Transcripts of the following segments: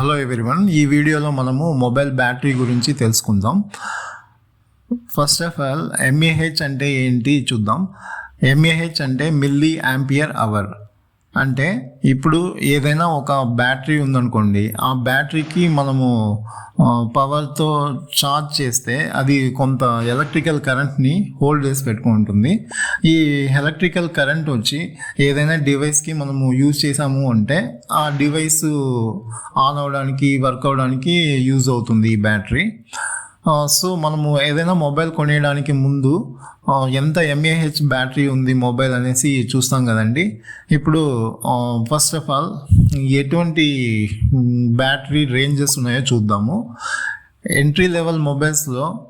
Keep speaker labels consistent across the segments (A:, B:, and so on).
A: Hello everyone ఈ వీడియోలో మనము మొబైల్ బ్యాటరీ గురించి తెలుసుకుందాం. ఫస్ట్ ఆఫ్ ఆల్ ఎంఏహెచ్ అంటే ఏంటి చూద్దాం. ఎంఏహెచ్ అంటే మిల్లీ యాంపియర్ అవర్. అంటే ఇప్పుడు ఏదైనా ఒక బ్యాటరీ ఉందనుకోండి ఆ బ్యాటరీకి మనము పవర్తో ఛార్జ్ చేస్తే అది కొంత ఎలక్ట్రికల్ కరెంట్ని హోల్డ్ చేసి పెట్టుకుంటుంది ఈ ఎలక్ట్రికల్ కరెంట్ వచ్చి ఏదైనా డివైస్కి మనము యూజ్ చేసాము అంటే ఆ డివైస్ ఆన్ అవ్వడానికి వర్క్ అవ్వడానికి యూజ్ అవుతుంది ఈ బ్యాటరీ. సో మనము ఏదైనా మొబైల్ కొనేయడానికి ముందు ఎంత ఎంఏహెచ్ బ్యాటరీ ఉంది మొబైల్ అనేసి చూస్తాం కదండి. ఇప్పుడు ఫస్ట్ ఆఫ్ ఆల్ ఎటువంటి బ్యాటరీ రేంజెస్ ఉన్నాయో చూద్దాము. Entry level మొబైల్స్లో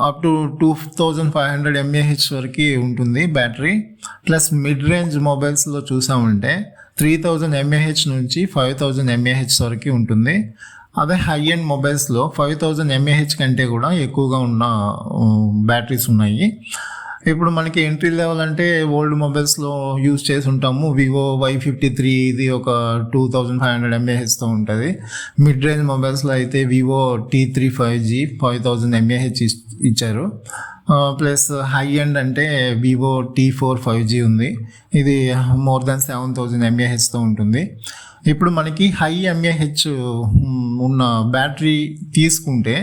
A: up to two thousand five hundred mAh వరకు ఉంటుంది బ్యాటరీ. ప్లస్ మిడ్ రేంజ్ మొబైల్స్లో చూసామంటే త్రీ థౌజండ్ ఎంఏహెచ్ నుంచి ఫైవ్ థౌజండ్ ఎంఏహెచ్ వరకు ఉంటుంది. అదే హై అండ్ మొబైల్స్లో ఫైవ్ థౌజండ్ ఎంఏహెచ్ కంటే కూడా ఎక్కువగా ఉన్న బ్యాటరీస్ ఉన్నాయి. ఇప్పుడు మనకి ఎంట్రీ లెవెల్ అంటే ఓల్డ్ మొబైల్స్లో యూజ్ చేసి ఉంటాము. వివో వై ఫిఫ్టీ త్రీ ఇది ఒక టూ థౌజండ్ ఫైవ్ హండ్రెడ్ ఎంఏహెచ్తో ఉంటుంది. మిడ్ రేంజ్ మొబైల్స్లో అయితే Vivo T three five G five thousand mAh ఇచ్చారు. ప్లస్ హై ఎండ్ అంటే Vivo T four five G ఉంది. ఇది మోర్ దాన్ సెవెన్ థౌజండ్ ఎంఏహెచ్తో ఉంటుంది. ఇప్పుడు మనకి హై ఎంఏహెచ్ ఉన్న బ్యాటరీ తీసుకుంటే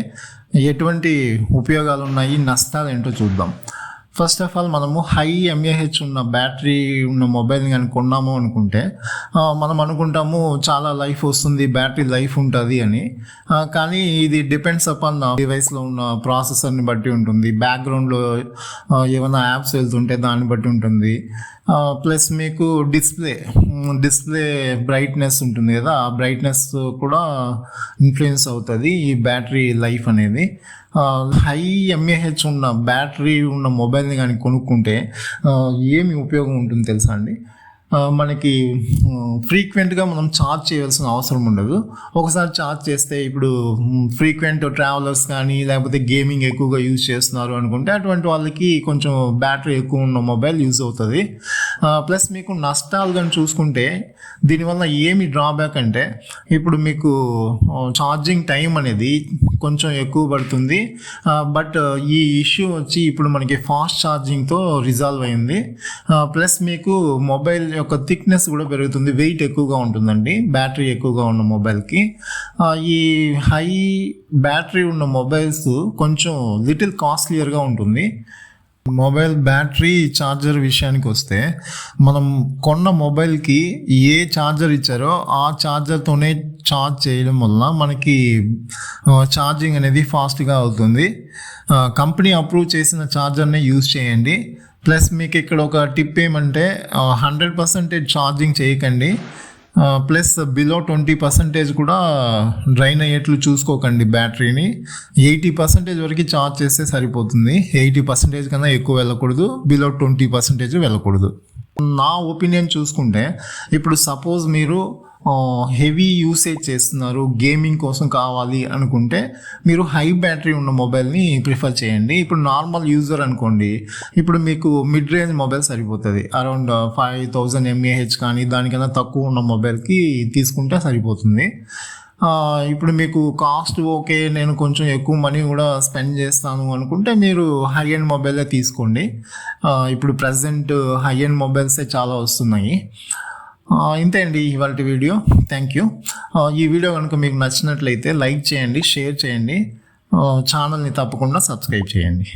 A: ఎటువంటి ఉపయోగాలు ఉన్నాయి నష్టాలు ఏంటో చూద్దాం. ఫస్ట్ ఆఫ్ ఆల్ మనము హై ఎంఏహెచ్ ఉన్న బ్యాటరీ ఉన్న మొబైల్ని కానీ కొన్నాము అనుకుంటే మనం అనుకుంటాము చాలా లైఫ్ వస్తుంది బ్యాటరీ లైఫ్ ఉంటుంది అని. కానీ ఇది డిపెండ్స్ అపాన్ డివైస్లో ఉన్న ప్రాసెసర్ని బట్టి ఉంటుంది. బ్యాక్గ్రౌండ్లో ఏమైనా యాప్స్ వెళ్తుంటే దాన్ని బట్టి ఉంటుంది. ప్లస్ మీకు డిస్ప్లే డిస్ప్లే బ్రైట్నెస్ ఉంటుంది కదా ఆ బ్రైట్నెస్ కూడా ఇన్ఫ్లుయెన్స్ అవుతుంది ఈ బ్యాటరీ లైఫ్ అనేది. హై ఎంఏహెచ్ ఉన్న బ్యాటరీ ఉన్న మొబైల్ని కానీ కొనుక్కుంటే ఏమి ఉపయోగం ఉంటుంది తెలుసా అండి? మనకి ఫ్రీక్వెంట్గా మనం ఛార్జ్ చేయాల్సిన అవసరం ఉండదు. ఒకసారి ఛార్జ్ చేస్తే ఇప్పుడు ఫ్రీక్వెంట్ ట్రావెలర్స్ కానీ లేకపోతే గేమింగ్ ఎక్కువగా యూజ్ చేస్తున్నారు అనుకుంటే అటువంటి వాళ్ళకి కొంచెం బ్యాటరీ ఎక్కువ ఉన్న మొబైల్ యూజ్ అవుతుంది. ప్లస్ మీకు నష్టాలు కానీ చూసుకుంటే దీనివల్ల ఏమి డ్రాబ్యాక్ అంటే ఇప్పుడు మీకు ఛార్జింగ్ టైం అనేది కొంచెం ఎక్కువ పడుతుంది. బట్ ఈ ఇష్యూ వచ్చి ఇప్పుడు మనకి ఫాస్ట్ ఛార్జింగ్తో రిజాల్వ్ అయింది. ప్లస్ మీకు మొబైల్ యొక్క థిక్నెస్ కూడా పెరుగుతుంది. వెయిట్ ఎక్కువగా ఉంటుందండి. బ్యాటరీ ఎక్కువగా ఉన్న మొబైల్కి. ఈ హై బ్యాటరీ ఉన్న మొబైల్స్ కొంచెం లిటిల్ కాస్ట్లియర్గా ఉంటుంది. మొబైల్ బ్యాటరీ ఛార్జర్ విషయానికి వస్తే మనం కొన్న మొబైల్కి ఏ ఛార్జర్ ఇచ్చారో ఆ ఛార్జర్తోనే ఛార్జ్ చేయడం వల్ల మనకి ఛార్జింగ్ అనేది ఫాస్ట్గా అవుతుంది. కంపెనీ అప్రూవ్ చేసిన ఛార్జర్నే యూజ్ చేయండి. ప్లస్ మీకు ఇక్కడ ఒక టిప్ ఏమంటే హండ్రెడ్ పర్సెంటేజ్ ఛార్జింగ్ చేయకండి. ప్లస్ బిలో ట్వంటీ పర్సెంటేజ్ కూడా డ్రైన్ అయ్యేట్లు చూసుకోకండి బ్యాటరీని. ఎయిటీ పర్సెంటేజ్ వరకు ఛార్జ్ చేస్తే సరిపోతుంది. ఎయిటీ పర్సెంటేజ్ కన్నా ఎక్కువ వెళ్ళకూడదు. బిలో ట్వంటీ పర్సెంటేజ్ వెళ్ళకూడదు. నా ఒపీనియన్ చూసుకుంటే ఇప్పుడు సపోజ్ మీరు హెవీ యూసేజ్ చేస్తున్నారు గేమింగ్ కోసం కావాలి అనుకుంటే మీరు హై బ్యాటరీ ఉన్న మొబైల్ని ప్రిఫర్ చేయండి. ఇప్పుడు నార్మల్ యూజర్ అనుకోండి ఇప్పుడు మీకు మిడ్ రేంజ్ మొబైల్ సరిపోతుంది అరౌండ్ ఫైవ్ థౌజండ్ ఎంఏహెచ్ కానీ దానికన్నా తక్కువ ఉన్న మొబైల్కి తీసుకుంటే సరిపోతుంది. ఇప్పుడు మీకు కాస్ట్ ఓకే నేను కొంచెం ఎక్కువ మనీ కూడా స్పెండ్ చేస్తాను అనుకుంటే మీరు హై ఎండ్ మొబైలే తీసుకోండి. ఇప్పుడు ప్రజెంట్ హై ఎండ్ మొబైల్సే చాలా వస్తున్నాయి. ఇంతే అండి ఇవాళ వీడియో. థ్యాంక్ యూ ఈ వీడియో కనుక మీకు నచ్చినట్లయితే లైక్ చేయండి షేర్ చేయండి. ఛానల్ని తప్పకుండా సబ్స్క్రైబ్ చేయండి.